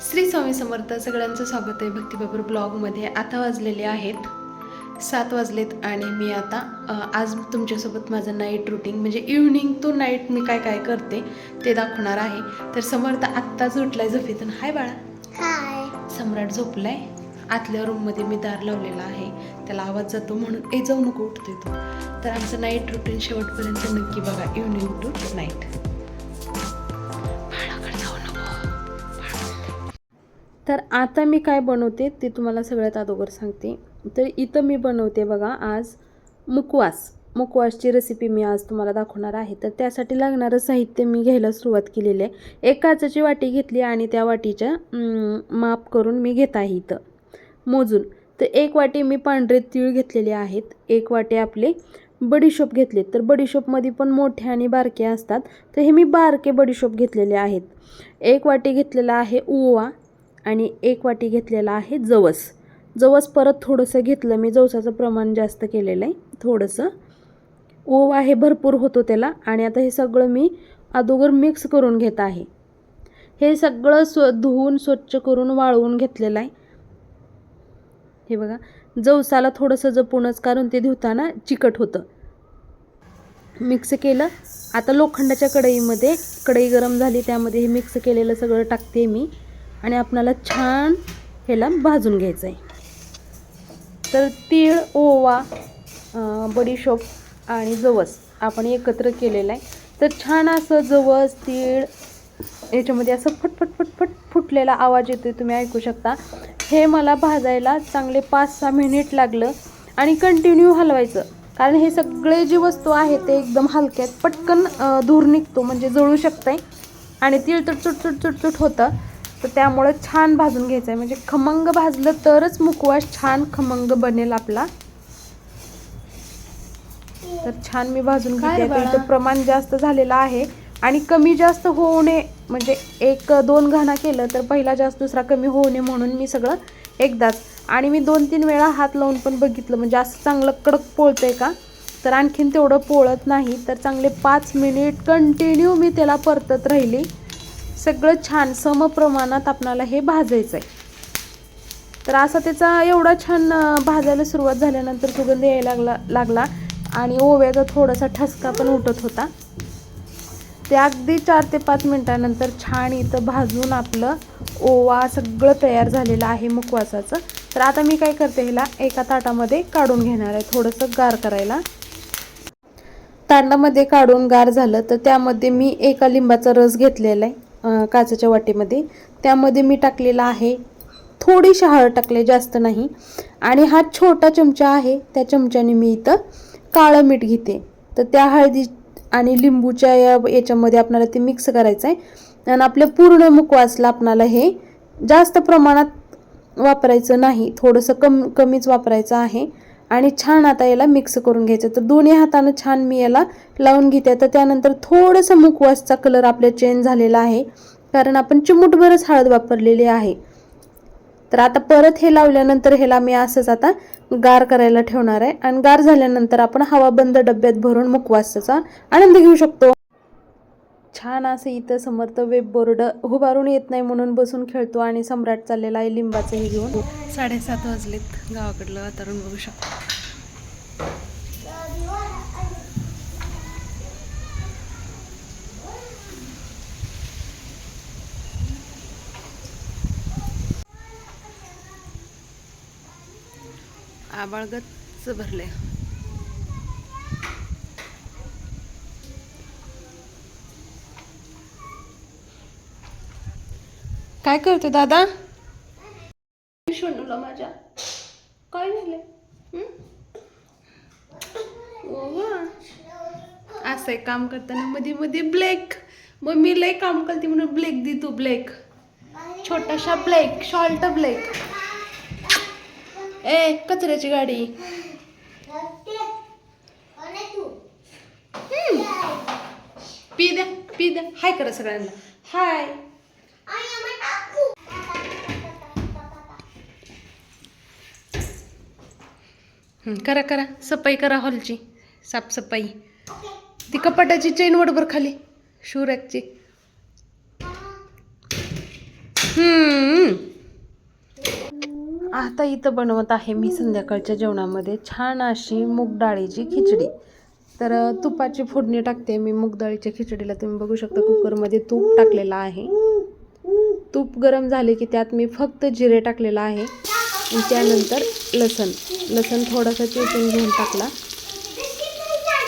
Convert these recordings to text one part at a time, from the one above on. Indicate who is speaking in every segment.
Speaker 1: श्री स्वामी समर्थ सगळ्यांचं स्वागत आहे भक्तिबाबर ब्लॉगमध्ये. आता वाजलेले आहेत सात वाजलेत आणि मी आता आज तुमच्यासोबत माझं नाईट रुटीन म्हणजे इव्हनिंग टू नाईट मी काय काय करते ते दाखवणार आहे. तर समर्थ आत्ताच उठलाय झोपेतून. हाय बाळा.
Speaker 2: हाय.
Speaker 1: सम्राट झोपलाय. आतल्या रूममध्ये मी दार लावलेला आहे. त्याला आवाज जातो म्हणून ए जाऊ नको उठतोय तो. तर आमचं नाईट रुटीन शेवटपर्यंत नक्की बघा इव्हनिंग टू नाईट तर आता मी काय बनवते ते तुम्हाला सगळ्यात अगोदर सांगते. तर इथं मी बनवते बघा आज मुकवास. मुकवासची रेसिपी मी आज तुम्हाला दाखवणार आहे. तर त्यासाठी लागणारं साहित्य मी घ्यायला सुरुवात केलेली आहे. एक काचाची वाटी घेतली आणि त्या वाटीच्या माप करून मी घेत आहे इथं. मोजून. तर एक वाटी मी पांढरे तीळ घेतलेले आहेत. एक वाटी आपले बडीशोप घेतले तर बडीशोपमध्ये पण मोठे आणि बारके असतात. तर हे मी बारके बडीशोप घेतलेले आहेत. एक वाटी घेतलेला आहे ओवा. आणि एक वाटी घेतलेला आहे जवस. जवस परत थोडंसं घेतलं मी जवसाचं प्रमाण जास्त केलेलं आहे थोडंसं. ओवा हे भरपूर होतो त्याला. आणि आता हे सगळं मी अगोदर मिक्स करून घेत आहे. हे सगळं स्व धुवून स्वच्छ करून वाळवून घेतलेलं आहे. हे बघा जवसाला थोडंसं जपूनच कारण ते धुताना चिकट होतं. मिक्स केलं. आता लोखंडाच्या कढईमध्ये कढई गरम झाली त्यामध्ये हे मिक्स केलेलं सगळं टाकते मी. आणि आपणाला छान ह्याला भाजून घ्यायचं आहे तर तीळ ओवा बडीशोप आणि जवस आपण एकत्र केलेलं आहे तर छान असं जवस तीळ याच्यामध्ये असं फटफट फटफट फुटलेला आवाज येतो तुम्ही ऐकू शकता. हे मला भाजायला चांगले पाच सहा मिनिट लागलं आणि कंटिन्यू हलवायचं. कारण हे सगळे जी वस्तू आहे ते एकदम हलक्यात पटकन धूर निघतो म्हणजे जळू शकतंय. आणि तीळ तर चुटचुट चुटचुट होतं. तर त्यामुळं छान भाजून घ्यायचं आहे म्हणजे खमंग भाजलं तरच मुखवास छान खमंग बनेल आपला. तर छान मी भाजून घेते. इथं प्रमाण जास्त झालेलं आहे. आणि कमी जास्त होऊ नये. म्हणजे एक दोन घाणा केलं तर पहिला जास्त दुसरा कमी होऊ नये म्हणून मी सगळं एकदाच. आणि मी दोन तीन वेळा हात लावून पण बघितलं. म्हणजे असं चांगलं कडक पोळतंय का? तर आणखीन तेवढं पोळत नाही. तर चांगले पाच मिनिट कंटिन्यू मी त्याला परतत राहिली. सगळं छान सम प्रमाणात आपणाला हे भाजायचं आहे तर असा त्याचा एवढा छान भाजायला सुरुवात झाल्यानंतर सुगंध यायला लागला लागला आणि ओव्याचा थोडासा ठसका पण उठत होता. ते अगदी चार ते पाच मिनटानंतर छान इथं भाजून आपलं ओवा सगळं तयार झालेलं आहे मुकवासाचं तर आता मी काय करते ह्याला एका ताटामध्ये काढून घेणार आहे थोडंसं गार करायला. तांडामध्ये काढून गार झालं तर त्यामध्ये मी एका लिंबाचा रस घेतलेला आहे. काचेच्या वाटीमध्ये. त्यामध्ये मी टाकलेला आहे थोडीशी हळद टाकले जास्त नाही. आणि हा छोटा चमचा आहे त्या चमच्याने मी इथं काळं मीठ घेते. तर त्या हळदी आणि लिंबूच्या या याच्यामध्ये आपल्याला ते मिक्स करायचं आहे. आणि आपल्या पूर्ण मुखवासला आपणाला हे जास्त प्रमाणात वापरायचं नाही. थोडंसं कम कमीच वापरायचं आहे. आणि छान आता याला मिक्स करून घ्यायचं. तर दोन्ही हातानं छान मी याला लावून घेते. तर त्यानंतर थोडंसं मुखवासचा कलर आपल्या चेंज झालेला आहे. कारण आपण चिमूटभरच हळद वापरलेली आहे. तर आता परत हे लावल्यानंतर ह्याला मी असंच आता गार करायला ठेवणार आहे. आणि गार झाल्यानंतर आपण हवाबंद डब्यात भरून मुखवासचा आनंद घेऊ शकतो. छान असं इथं समर्थ वेब बोर्ड उभारून येत नाही म्हणून बसून खेळतो आणि सम्राट चाललेला आहे लिंबाचं हे घेऊन. साडेसात वाजलेत गावाकडलं वातावरण बघू शकतो. आबाळगतच भरले काय करतो दादा? शोनूला माझ्या. काय झालं असं आहे काम करताना मध्ये मध्ये ब्लॅक. मी लय काम करते म्हणून ब्लॅक दे तू ब्लॅक. छोटाशा ब्लॅक शॉल्ट ब्लॅक. ए कचऱ्याची गाडी. पी द्या पी द्या. हाय करा सगळ्यांना. हाय. करा करा. सफाई करा हॉलची. साफसफाई. ती कपाटाची चेन वडभर खाली. शू रॅकची आता इथं बनवत आहे मी संध्याकाळच्या जेवणामध्ये छान अशी मूग डाळीची खिचडी. तर तुपाची फोडणी टाकते मी. मूगडाळीच्या खिचडीला तुम्ही बघू शकता कुकरमध्ये तूप टाकलेलं आहे. तूप गरम झाले की त्यात मी फक्त जिरे टाकलेलं आहे. त्यानंतर लसण. लसण थोडासा चिरटून घेऊन टाकला.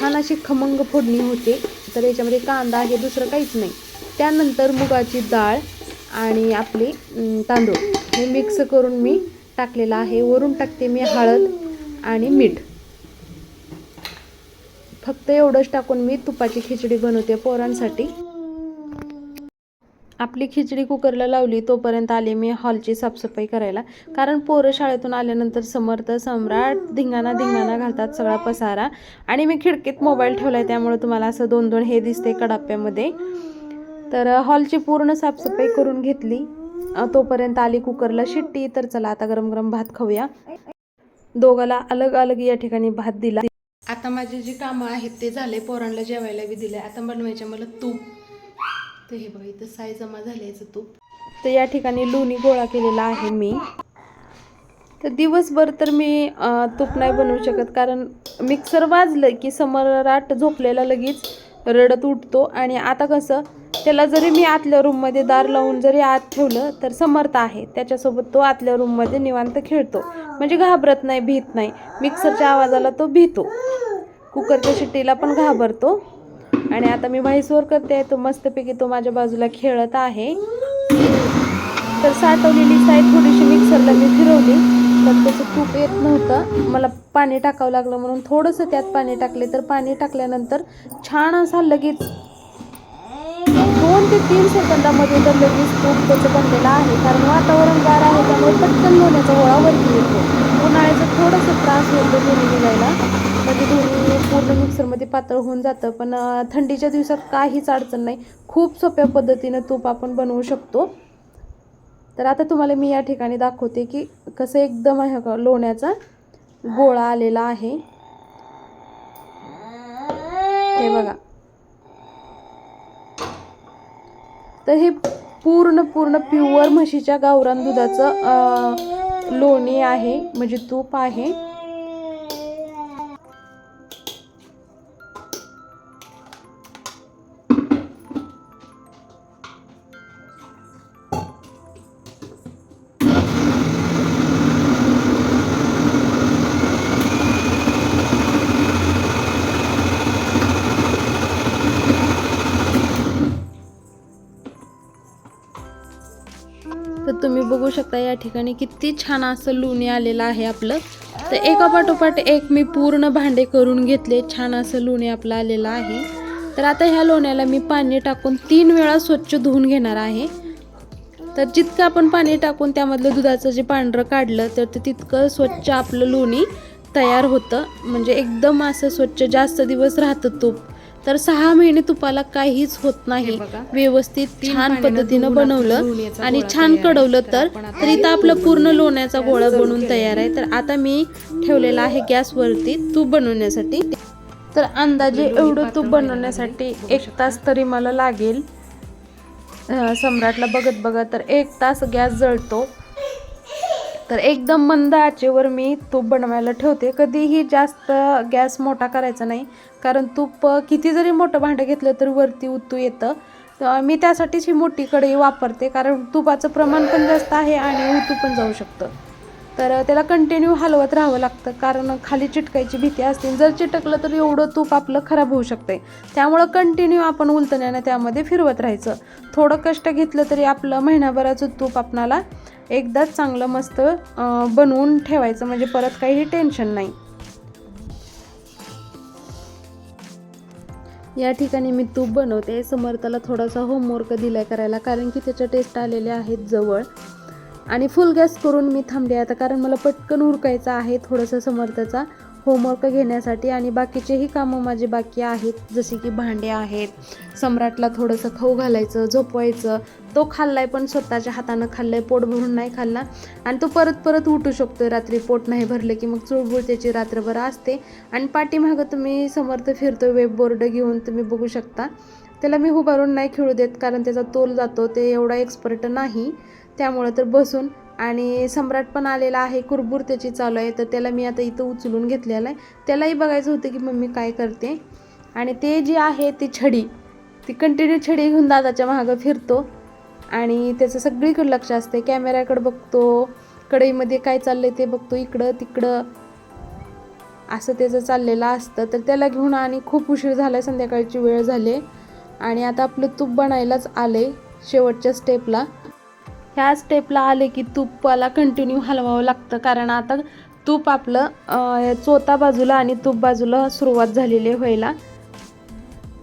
Speaker 1: छान अशी खमंग फोडणी होते. तर याच्यामध्ये कांदा हे दुसरं काहीच नाही. त्यानंतर मुगाची डाळ आणि आपले तांदूळ. हे मिक्स करून मी टाकलेलं आहे. वरून टाकते मी हळद आणि मीठ. फक्त एवढंच टाकून मी तुपाची खिचडी बनवते पोरांसाठी. आपली खिचडी कुकरला लावली तोपर्यंत आले मी हॉलची साफसफाई करायला. कारण पोरं शाळेतून आल्यानंतर समर्थ सम्राट धिंगाणा धिंगाणा घालतात सगळा पसारा. आणि मी खिडकीत मोबाईल ठेवला आहे त्यामुळे तुम्हाला असं दोन दोन हे दिसते कडाप्यामध्ये. तर हॉलची पूर्ण साफसफाई करून घेतली. तोपर्यंत आली कुकरला शिट्टी. तर चला आता गरम गरम भात खाऊया. दोघाला अलग अलग या ठिकाणी भात दिला. आता माझी जी कामं आहेत ते झाले. पोरांना जेवायला बी दिले आता बनवायचे मला तूप. तर हे बघा इथं साय जमा झाल्याचं तूप. तर या ठिकाणी लोणी गोळा केलेला आहे मी. तर दिवसभर तर मी तूप नाही बनवू शकत कारण मिक्सर वाजलं की समराट झोपलेला लगेच रडत उठतो. आणि आता कसं त्याला जरी मी आतल्या रूममध्ये दार लावून जरी आत ठेवलं तर समर्थ आहे. त्याच्यासोबत तो आतल्या रूममध्ये निवांत खेळतो. म्हणजे घाबरत नाही भीत नाही. मिक्सरच्या आवाजाला तो भीतो. कुकरच्या शिट्टीला पण घाबरतो. आणि आता मी व्हाईसवर करते तो मस्तपैकी तो माझ्या बाजूला खेळत आहे. तर साठवलेली साईड थोडीशी मिक्सरला मी फिरवली. तर त्याचं तूप येत नव्हतं. मला पाणी टाकावं लागलं म्हणून थोडंसं त्यात पाणी टाकले. तर पाणी टाकल्यानंतर छान असा लगेच दोन ते तीन सेकंदामध्ये तर लगेच तूप त्याचं बनलेलं आहे. कारण वातावरण गार आहे त्यामुळे पटकन लोण्याचा गोळा वरती येतो. उन्हाळ्याचं थोडंसं त्रास होतो दोन्ही निघायला. म्हणजे दोन्ही पूर्ण मिक्सरमध्ये पातळ होऊन जातं. पण थंडीच्या दिवसात काहीच अडचण नाही. खूप सोप्या पद्धतीनं तूप आपण बनवू शकतो. तर आता तुम्हाला मी या ठिकाणी दाखवते की कसं एकदम आहे लोण्याचा गोळा आलेला आहे. हे बघा. तर हे पूर्ण पूर्ण प्युअर म्हशीच्या गावरान दुधाचं लोणी आहे म्हणजे तूप आहे. बघू शकता या ठिकाणी. किती छान असं लोणी आलेलं आहे आपलं. तर एका पाठोपाठ एक मी पूर्ण भांडे करून घेतले. छान असं लोणी आपलं आलेलं आहे. तर आता ह्या लोण्याला मी पाणी टाकून तीन वेळा स्वच्छ धुवून घेणार आहे. तर जितकं आपण पाणी टाकून त्यामधलं दुधाचं जे पांढरं काढलं तर ते तितकं स्वच्छ आपलं लोणी तयार होतं. म्हणजे एकदम असं स्वच्छ जास्त दिवस राहतं तूप. तर सहा महिने तुपाला काहीच होत नाही. व्यवस्थित छान पद्धतीनं बनवलं आणि छान कडवलं तर तर इथं आपलं पूर्ण लोण्याचा गोळा बनवून तयार आहे. तर आता मी ठेवलेला आहे गॅसवरती तूप बनवण्यासाठी. तर अंदाजे एवढं तूप बनवण्यासाठी एक तास तरी मला लागेल. सम्राटला बघत बघत तर एक तास गॅस जळतो. तर एकदम मंद आचेवर मी तूप बनवायला ठेवते. कधीही जास्त गॅस मोठा करायचा नाही. कारण तूप किती जरी मोठं भांडं घेतलं तरी वरती उतू येतं. मी त्यासाठीच ही मोठी कढई वापरते. कारण तुपाचं प्रमाण पण जास्त आहे आणि उतू पण जाऊ शकतं. तर त्याला कंटिन्यू हलवत राहावं लागतं. कारण खाली चिटकायची भीती असते. जर चिटकलं तर एवढं तूप आपलं खराब होऊ शकते त्यामुळं कंटिन्यू आपण उलतण्यानं त्यामध्ये फिरवत राहायचं. थोडं कष्ट घेतलं तरी आपलं महिनाभराचं तूप आपणाला एकदाच चांगलं मस्त बनवून ठेवायचं. म्हणजे परत काही टेन्शन नाही. या ठिकाणी मी तूप बनवते. समर्थाला थोडासा होमवर्क दिलाय करायला कारण की त्याच्या टेस्ट आलेल्या आहेत जवळ. आणि फुल गॅस करून मी थांबले आता कारण मला पटकन उरकायचं आहे थोडंसं समर्थाचा होमवर्क घेण्यासाठी. आणि बाकीचेही कामं माझे बाकी आहेत जसे की भांडे आहेत सम्राटला थोडंसं खाऊ घालायचं झोपवायचं. तो खाल्लाय पण स्वतःच्या हातानं खाल्लाय पोट भरून नाही खाल्ला. आणि तो परत परत उठू शकतो रात्री पोट नाही भरलं की मग चुळबुळ त्याची रात्रभर असते. आणि पाठीमागं तुम्ही समर्थ फिरतो वेब बोर्ड घेऊन तुम्ही बघू शकता. त्याला मी उभारून नाही खेळू देत कारण त्याचा तोल जातो ते एवढा एक्सपर्ट नाही. त्यामुळं तर बसून आणि सम्राट पण आलेला आहे कुरबूर त्याची चालू आहे तर त्याला मी आता इथं उचलून घेतलेलं आहे. त्यालाही बघायचं होतं की मम्मी काय करते. आणि ते जे आहे ती छडी ती कंटिन्यू छडी घेऊन दादाच्या मागं फिरतो. आणि त्याचं सगळीकडे लक्ष असते कॅमेऱ्याकडे बघतो कढईमध्ये काय चाललंय ते बघतो इकडं तिकडं. असं त्याचं चाललेलं असतं. तर त्याला घेऊन आणि खूप उशीर झाला संध्याकाळची वेळ झाली. आणि आता आपलं तूप बनायलाच आले शेवटच्या स्टेपला ह्या स्टेपला आले की तुपाला कंटिन्यू हलवावं लागतं. कारण आता तूप आपलं चोथा बाजूला आणि तूप बाजूला सुरुवात झालेली आहे व्हायला.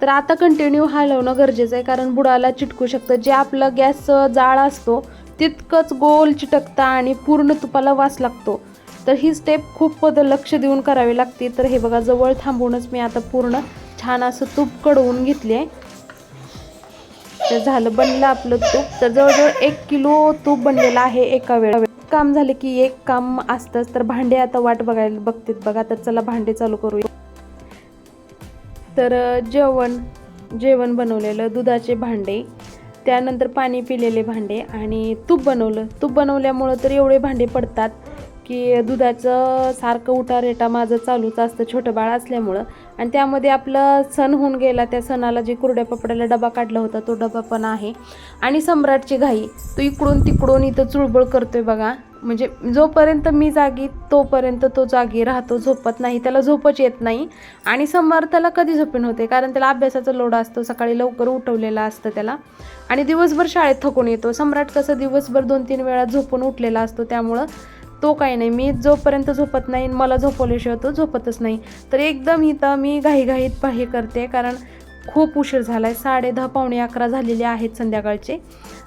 Speaker 1: तर आता कंटिन्यू हलवणं गरजेचं आहे कारण बुडाला चिटकू शकतं. जे आपलं गॅस जाळ असतो तितकंच गोल चिटकतं आणि पूर्ण तुपाला वास लागतो. तर ही स्टेप खूप लक्ष देऊन करावी लागते. तर हे बघा जवळ थांबूनच मी आता पूर्ण छान असं तूप कडवून घेतले आहे. तर झालं बनलं आपलं तूप. तर जवळजवळ एक किलो तूप बनलेलं आहे एका वेळा. काम झालं की एक काम असतंच. तर भांडे आता वाट बघायला बघतात बघा. तर चला भांडे चालू करूया. तर जेवण जेवण बनवलेलं दुधाचे भांडे त्यानंतर पाणी पिलेले भांडे आणि तूप बनवलं. तूप बनवल्यामुळं तर एवढे भांडे पडतात की दुधाचं सारखं उठा रेटा माझं चालूच असतं छोटं बाळ असल्यामुळं. आणि त्यामध्ये आपलं सण होऊन गेला त्या सणाला जे कुरड्या पपड्याला डबा काढला होता तो डबा पण आहे. आणि सम्राटची घाई तो इकडून तिकडून इथं चुळबळ करतोय बघा. म्हणजे जोपर्यंत मी जागी तोपर्यंत तो जागी राहतो झोपत नाही त्याला झोपच येत नाही. आणि समर्थाला कधी झोपेन होते? कारण त्याला अभ्यासाचा लोड असतो सकाळी लवकर उठवलेला असतं त्याला. आणि दिवसभर शाळेत थकून येतो. सम्राट कसं दिवसभर दोन तीन वेळा झोपून उठलेला असतो त्यामुळं तो काही नाही. मी जोपर्यंत झोपत नाही मला झोपवल्याशिवाय तो झोपतच नाही. तर एकदम इथं मी घाईघाईत पाही करते कारण खूप उशीर झाला आहे साडे दहा पावणे अकरा झालेले आहेत संध्याकाळचे.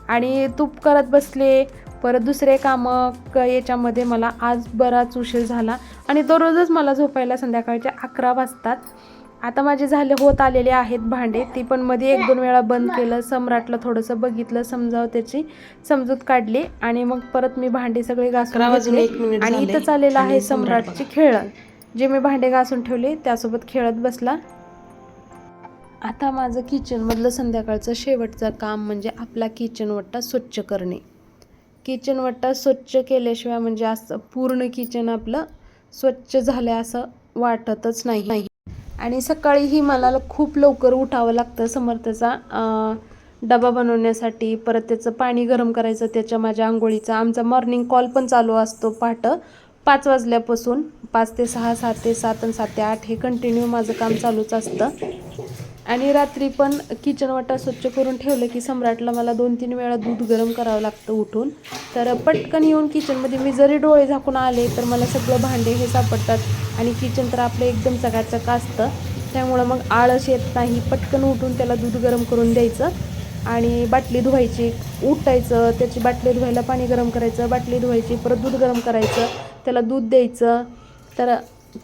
Speaker 1: आणि तूप करत बसले परत दुसरे कामं क याच्यामध्ये मला आज बराच उशीर झाला. आणि दररोजच मला झोपायला संध्याकाळचे अकरा वाजतात. आता माझे झाले होत आलेले आहेत भांडे. ती पण मध्ये एक दोन वेळा बंद केलं सम्राटला थोडंसं बघितलं समजावं त्याची समजूत काढली. आणि मग परत मी भांडे सगळे घासून आणि. इथं चाललेलं आहे सम्राटची खेळण. जे मी भांडे घासून ठेवले त्यासोबत खेळत बसला. आता माझं किचनमधलं संध्याकाळचं शेवटचं काम म्हणजे आपला किचन वट्टा स्वच्छ करणे. किचन स्वच्छ केल्याशिवाय म्हणजे असं पूर्ण किचन आपलं स्वच्छ झालं असं वाटतच नाही. आणि सकाळीही मला खूप लवकर उठावं लागतं समर्थाचा डबा बनवण्यासाठी. परत त्याचं पाणी गरम करायचं त्याच्या माझ्या आंघोळीचा. आमचा मॉर्निंग कॉल पण चालू असतो पहाटं पाच वाजल्यापासून. पाच ते सहा सात ते सात आणि सात ते आठ हे कंटिन्यू माझं काम चालूच असतं. आणि रात्री पण किचन वाटा स्वच्छ करून ठेवलं की सम्राटला मला दोन तीन वेळा दूध गरम करावं लागतं उठून. तर पटकन येऊन किचनमध्ये मी जरी डोळे झाकून आले तर मला सगळं भांडे हे सापडतात. आणि किचन तर आपलं एकदम चकाचक असतं. त्यामुळं मग आळस येत नाही. पटकन उठून त्याला दूध गरम करून द्यायचं. आणि बाटली धुवायची उठायचं. त्याची बाटली धुवायला पाणी गरम करायचं. बाटली धुवायची परत दूध गरम करायचं. त्याला दूध द्यायचं. तर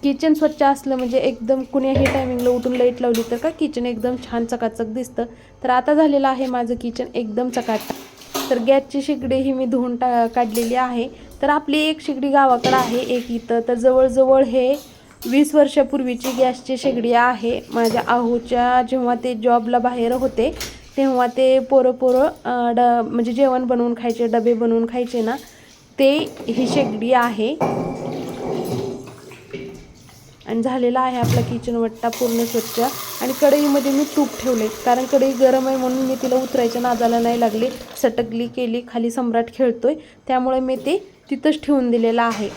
Speaker 1: किचन स्वच्छ असलं म्हणजे एकदम कुण्याही टायमिंगला उठून लाइट लावली तर का किचन एकदम छान चकाचक दिसतं. तर आता झालेलं आहे माझं किचन एकदम चकाचक तर गॅसची शेगडी ही मी धुवून टा काढलेली आहे. तर आपली एक शेगडी गावाकडं आहे एक इथं. तर जवळजवळ हे वीस वर्षापूर्वीची गॅसची शेगडी आहे. माझ्या आहूच्या जेव्हा ते जॉबला बाहेर होते तेव्हा ते पोरं पोरं ड म्हणजे जेवण बनवून खायचे डबे बनवून खायचे ना ते ही शेगडी आहे. आणि झालेला आहे आपला किचन वट्टा पूर्ण स्वच्छ. आणि कढईमध्ये मी तूप ठेवले कारण कढई गरम आहे म्हणून मी तिला उतरायच्या नादाला नाही लागले. सटकली केली खाली सम्राट खेळतोय. त्यामुळे मी ते तिथंच ठेवून दिलेलं आहे.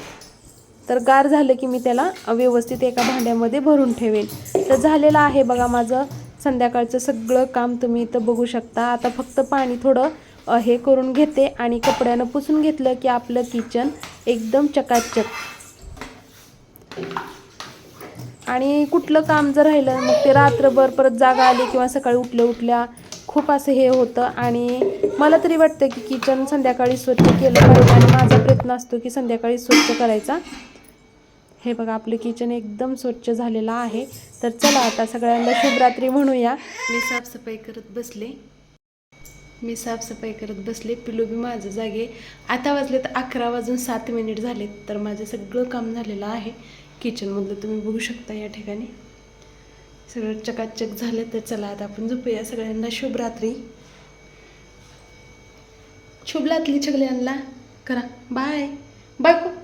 Speaker 1: तर गार झालं की मी त्याला व्यवस्थित एका भांड्यामध्ये भरून ठेवेन. तर झालेलं आहे बघा माझं संध्याकाळचं सगळं काम तुम्ही इथं बघू शकता. आता फक्त पाणी थोडं हे करून घेते आणि कपड्यानं पुसून घेतलं की आपलं किचन एकदम चकाचक. आणि कुठलं काम जर राहिलं मग ते रात्रभर परत जागा आली किंवा सकाळी उठल्या उठल्या खूप असं हे होतं. आणि मला तरी वाटतं की किचन संध्याकाळी स्वच्छ केलं पाहिजे आणि माझा प्रयत्न असतो की संध्याकाळी स्वच्छ करायचा. हे बघा आपलं किचन एकदम स्वच्छ झालेलं आहे. तर चला आता सगळ्यांना शुभरात्री म्हणूया. मी साफसफाई करत बसले. मी साफसफाई करत बसले. पिलू बी माझं जागे. आता वाजले तर अकरा वाजून सात मिनिट झाले तर माझं सगळं काम झालेलं आहे. किचनमधलं तुम्ही बघू शकता या ठिकाणी. सगळं चकाचक झालं तर चला आता आपण झोपूया सगळ्यांना. शुभरात्री शुभलातली सगळ्यांना. करा. बाय बाय कर.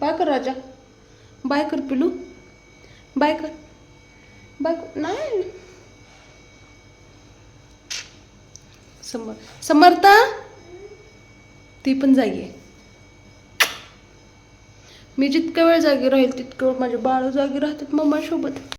Speaker 1: बाय कर राजा. बाय कर पिलू. बाय कर. बाय कर. नाही. समर समर्थ? ती पण जाई आहे मी जितक्या वेळ जागी राहील तितकं वेळ माझे बाळ जागी राहतात मम्मासोबत.